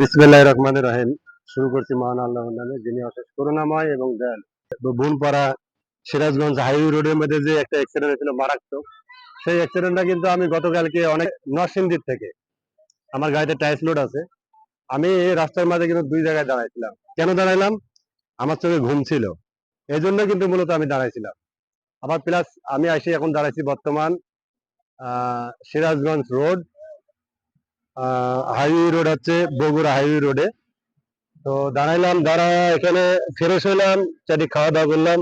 বিসমিল্লাহ রহমান রহিম। শুরু করছি মহান আল্লাহর নামে, যিনি অশেষ করুণাময় এবং সিরাজগঞ্জ হাইওয়ে রোডের মধ্যে যে একটা অ্যাক্সিডেন্ট হয়েছিল মারাত্মক, সেই অ্যাক্সিডেন্টটা কিন্তু আমি গতকালকে অনেক নরসিংদীর থেকে, আমার গাড়িতে টাইস লোড আছে, আমি রাস্তার মাঝে কিন্তু দুই জায়গায় দাঁড়াইছিলাম। কেন দাঁড়াইলাম? আমার চোখে ঘুম ছিল এই জন্য কিন্তু মূলত আমি দাঁড়াইছিলাম। আবার প্লাস আমি আসি এখন দাঁড়াইছি বর্তমান সিরাজগঞ্জ রোড হাইওয়ে রোড হচ্ছে বগুড়া হাইওয়ে রোডে তো দাঁড়াইলাম, দাঁড়া এখানে ফ্রেশ হইলাম চারি খাওয়া দাওয়া করলাম,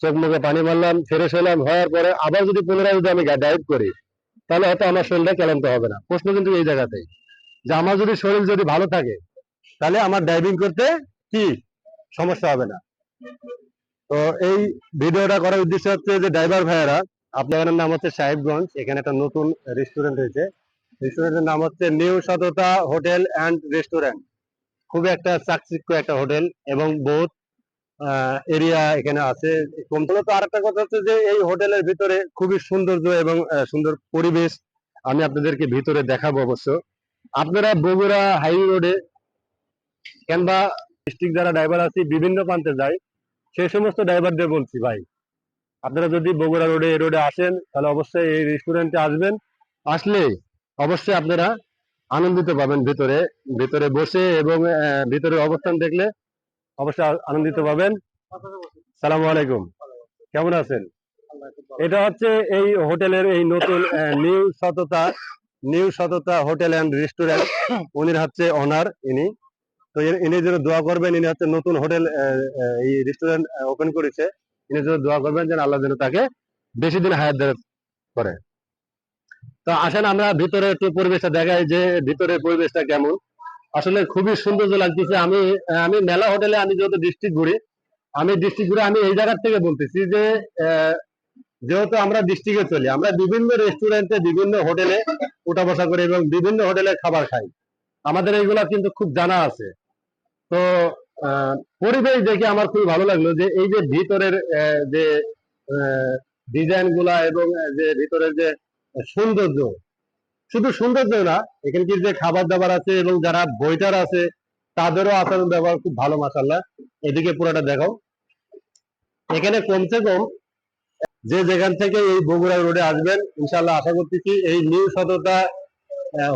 চোখ মুখে পানি মারলাম, ফ্রেশ হইলাম, হওয়ার পরে আবার যদি পুনরায় যদি আমি ড্রাইভ করি, তাহলে হয়তো আমার শরীরটা ক্লান্ত হবে না। প্রশ্ন কিন্তু এই জায়গাতেই যে আমার যদি শরীর যদি ভালো থাকে, তাহলে আমার ড্রাইভিং করতে কি সমস্যা হবে না। তো এই ভিডিওটা করার উদ্দেশ্য হচ্ছে যে ড্রাইভার ভাইয়েরা, আপনাদের নাম হচ্ছে সাহেবগঞ্জ, এখানে একটা নতুন রেস্টুরেন্ট হয়েছে। রেস্টুরেন্টের নাম হচ্ছে নিউ সততা হোটেল অ্যান্ড রেস্টুরেন্ট। খুবই একটা চাকচিক্য একটা হোটেল এবং বহুত এরিয়া এখানে আছে। মূলত আরেকটা কথা হচ্ছে যে এই হোটেলের ভিতরে খুবই সৌন্দর্য এবং সুন্দর পরিবেশ আমি আপনাদেরকে ভিতরে দেখাবো অবশ্য। আপনারা বগুড়া হাইওয়ে রোডে কিংবা ডিস্ট্রিক্ট যারা ড্রাইভার আছে, বিভিন্ন প্রান্তে যায় সেই সমস্ত ড্রাইভারদের বলছি ভাই, আপনারা যদি বগুড়া রোডে, এই রোডে আসেন, তাহলে অবশ্যই এই রেস্টুরেন্টে আসবেন। আসলে অবশ্যই আপনারা আনন্দিত পাবেন ভিতরে ভিতরে বসে এবং ভিতরে অবস্থান দেখলে অবশ্যই আনন্দিত পাবেন। সালাম আলাইকুম। কেমন আছেন? এটা হচ্ছে এই হোটেলের এই নতুন নিউ সততা নিউ সততা হোটেল অ্যান্ড রেস্টুরেন্ট। উনি হচ্ছে অনার ইনি। তো ইনি যেন দোয়া করবেন, ইনি হচ্ছে নতুন হোটেল এই রেস্টুরেন্ট ওপেন করেছে। ইনি যেন দোয়া করবেন যেন আল্লাহ যেন তাকে বেশি দিন হায়াত করে। তো আসেন আমরা ভিতরে একটু পরিবেশটা দেখাই যে ভিতরের পরিবেশটা কেমন। আসলে খুবই সৌন্দর্য লাগতেছে। আমি আমি মেলা হোটেলে আমি যেহেতু ডিস্ট্রিক্ট ঘুরি, আমি ডিস্ট্রিক্ট ঘুরে আমি এই জায়গার থেকে বলতেছি যে যেহেতু আমরা ডিস্ট্রিক্টে চলি, আমরা বিভিন্ন রেস্টুরেন্টে বিভিন্ন হোটেলে উঠা বসা করি এবং বিভিন্ন হোটেলে খাবার খাই। আমাদের এইগুলা কিন্তু খুব জানা আছে। তো পরিবেশ দেখে আমার খুবই ভালো লাগল যে এই যে ভিতরের যে ডিজাইনগুলা এবং যে ভিতরের যে সৌন্দর্য। শুধু সৌন্দর্য না এখানে কি যে খাবার দাবার আছে এবং যারা বইটার আছে, তাদেরও আচরণ ব্যবহার খুব ভালো মাসাল্লাহ এদিকে পুরোটা দেখাও। এখানে কমসে কম যে যেখান থেকে এই বগুড়া রোডে আসবেন ইনশাল্লাহ আশা করতেছি এই নিউ সততা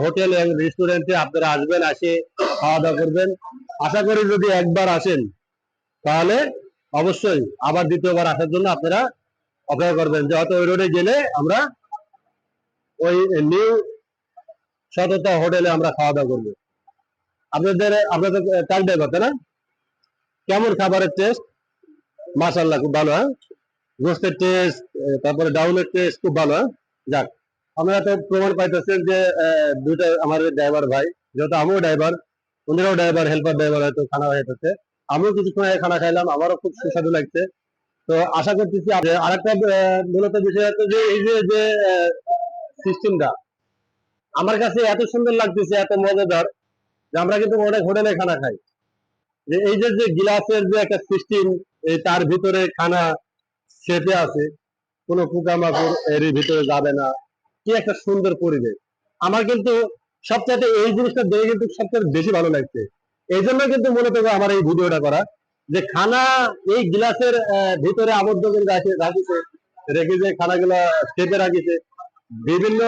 হোটেল এবং রেস্টুরেন্টে আপনারা আসবেন, আসে খাওয়া দাওয়া করবেন। আশা করি যদি একবার আসেন, তাহলে অবশ্যই আবার দ্বিতীয়বার আসার জন্য আপনারা অপেক্ষা করবেন যে হয়তো ওই রোডে গেলে আমরা ওই নিউ সততা হোটেলে আমরা খাওয়া দাওয়া করব। আপনাদের আপনাদের ট্রাক ড্রাইভার তাই না? কেমন খাবারের টেস্ট মাশাল্লাহ খুব ভালো হ্যাঁ? গোস্তের টেস্ট তারপরে ডাউনের টেস্ট খুব ভালো হ্যাঁ? যাক আমরা তো প্রমাণ পাইতেছেন যে দুইটা আমার ড্রাইভার ভাই যেহেতু আমিও ড্রাইভার উনিরাও ড্রাইভার হেল্পার ড্রাইভার হয়তো খানা হইতেছে আমিও কিছুক্ষণ আগে খানা খাইলাম আমারও খুব সুস্বাদু লাগছে। তো আশা করতেছি আরেকটা আহ, মূলত বিষয় হচ্ছে যে এই যে সিস্টেমটা আমার কাছে এত সুন্দর লাগতেছে, এত মজাদার, যে আমরা কিন্তু অনেক হোটেলে খানা খাই। যে এই যে যে গিলাসের যে একটা সিস্টেম তার ভিতরে খানা সেটে আছে, কোনো পোকামাকড় এর ভিতরে যাবে না। কি একটা সুন্দর পরিবেশ। আমার কিন্তু সবচেয়ে এই জিনিসটা দেখে কিন্তু সবচেয়ে বেশি ভালো লাগছে। এই জন্য কিন্তু মনে করব আমার এই ভিডিওটা করা, যে খানা এই গ্লাসের ভিতরে আবদ্ধ করে রাখি- রাখিছে, রেখে যে খানাগুলা স্টেপে রাখিছে বিভিন্ন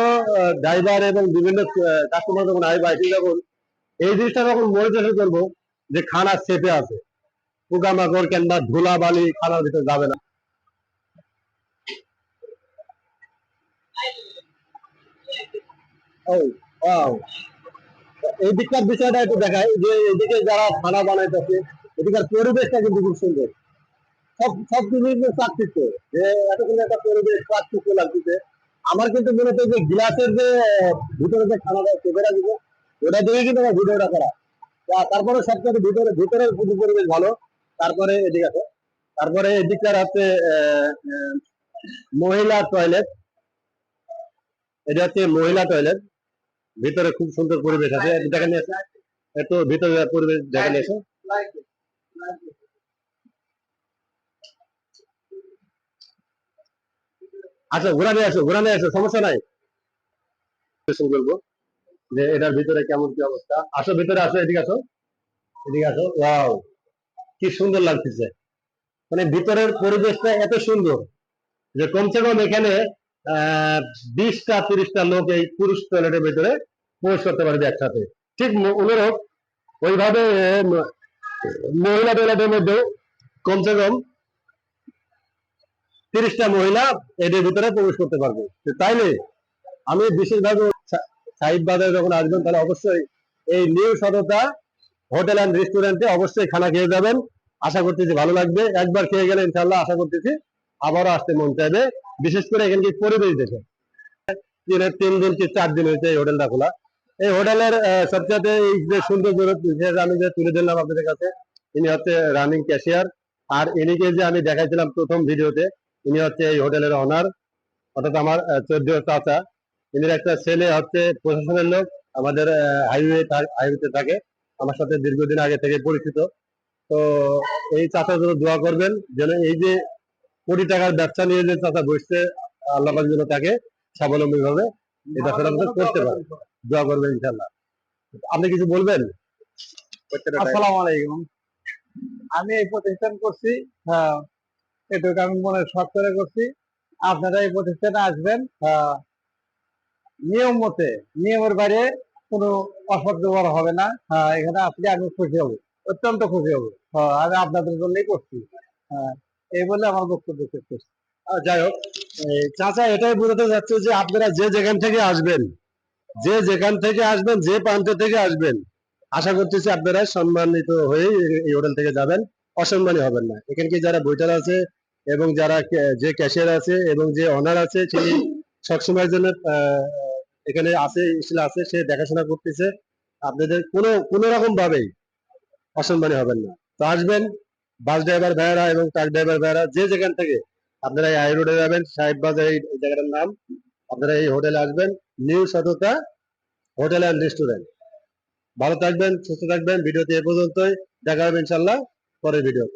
ড্রাইভার এবং বিভিন্ন কাস্টমার যখন আসবে আসি যখন এই জিনিসটা যখন মনিটর করব যে খানা সেপে আছে। পোকামাকড় কিংবা ধুলা বালি খানার ভিতরে যাবে না। এই দিকটার বিষয়টা একটু দেখায় যে এদিকে যারা খানা বানাইতেছে, এদিকের পরিবেশটা কিন্তু খুব সুন্দর। সব সব কিন্তু চাকচিত্য যে এত একটা পরিবেশ চাকচিত্য লাগতেছে আমার কিন্তু মনে হচ্ছে যে গ্লাসের যে ভিতরে যে খানাটা চেপে রাখবে ওটা দেখে কিন্তু আমার ভিডিওটা করা। তারপরে সবচেয়ে ভিতরে, ভিতরের পরিবেশ ভালো। তারপরে এদিক আছে তারপরে এদিকটার হচ্ছে মহিলা টয়লেট এটা হচ্ছে মহিলা টয়লেট ভিতরে খুব সুন্দর পরিবেশ আছে। দেখে নিয়ে আসো। ভিতরে পরিবেশ দেখে নিয়ে আচ্ছা ঘোরা নিয়ে আসো ঘোরা নিয়ে আসো, সমস্যা নাই। বলব যে এটার ভিতরে কেমন কি অবস্থা? আসো, ভিতরে আসো, এদিকে আসো। এদিকে আসো। ওয়াও কি সুন্দর লাগতেছে। মানে ভিতরের পরিবেশটা এত সুন্দর যে কমসে কম এখানে বিশটা, তিরিশটা লোক এই পুরুষ টয়লেটের ভিতরে প্রবেশ করতে পারবে একসাথে। ঠিক অনুরূপ, ওইভাবে মহিলা টয়লেটের মধ্যেও কমসে কম তিরিশটা মহিলা এদের ভিতরে প্রবেশ করতে পারবে। তাইলে আমি বিশেষভাবে সা- সাহিদ বাজারে যখন আসবেন, তাহলে অবশ্যই এই নিউ সততা হোটেল অ্যান্ড রেস্টুরেন্টে অবশ্যই খানা খেয়ে যাবেন। আশা করতেছি ভালো লাগবে। একবার খেয়ে গেলে ইনশাল্লাহ আশা করতেছি আবারও আসতে মন চাইবে। বিশেষ করে এখানকার পরিবেশ দেখে দিনের তিন দিন কি চার দিন হয়েছে এই হোটেলটা খোলা। এই হোটেলের সবচেয়ে এই যে সুন্দর আমি যে তুলে দিলাম আপনাদের কাছে, ইনি হচ্ছে রানিং ক্যাশিয়ার। আর ইনিকে যে আমি দেখাইছিলাম প্রথম ভিডিওতে ইনি হচ্ছে এই হোটেলের অনার অর্থাৎ আমার চোদ্দ চাচা। ইনির একটা ছেলে হচ্ছে প্রশাসনের লোক, আমাদের হাইওয়ে হাইওয়েতে থাকে, আমার সাথে দীর্ঘদিন আগে থেকে পরিচিত। তো এই চাচার জন্য দোয়া করবেন, যেন এই যে কোটি টাকার ব্যবসা নিয়ে যে চাচা বসছে, আল্লাহ যেন তাকে স্বাবলম্বী ভাবে এই ব্যবসাটা করতে পারে। দোয়া করবেন ইনশাল্লাহ আপনি কিছু বলবেন? আসসালামু আলাইকুম। আমি এই প্রতিষ্ঠান করছি হ্যাঁ এটুকু আমি মনে শখ করে করছি। আপনারা এই প্রতিষ্ঠানে আসবেন নিয়ম মতে, নিয়মের বাইরে কোনো অসৎ ব্যবহার হবে না। এখানে আসলে আমি খুশি হব, অত্যন্ত খুশি হব। আমি আপনাদের জন্যই করছি। এই বলে আমার বক্তব্য শেষ করছি। যাই হোক চাচা এটাই বোঝাতে যাচ্ছে যে আপনারা যে যেখান থেকে আসবেন, যে যেখান থেকে আসবেন, যে প্রান্ত থেকে আসবেন, আশা করতেছি আপনারা সম্মানিত হয়ে এই হোটেল থেকে যাবেন। অসম্মানী হবেন না। এখানকে যারা বইটার আছে এবং যারা যে ক্যাশিয়ার আছে এবং যে অনার আছে, তিনি সবসময়ের জন্য এখানে আছে ইসলা আছে সে দেখাশোনা করতেছে। আপনাদের কোনো কোনো রকম ভাবেই অসম্মানী হবেন না। তো আসবেন বাস ড্রাইভার ভাইয়েরা এবং ট্রাক ড্রাইভার ভাইয়েরা, যে যেখান থেকে আপনারা এই রোডে যাবেন, সাহেব বাজার এই জায়গাটার নাম, আপনারা এই হোটেলে আসবেন নিউ সততা হোটেল অ্যান্ড রেস্টুরেন্ট ভালো থাকবেন, সুস্থ থাকবেন ভিডিওতে এ পর্যন্তই। দেখা হবে ইনশাল্লাহ পরের ভিডিওতে।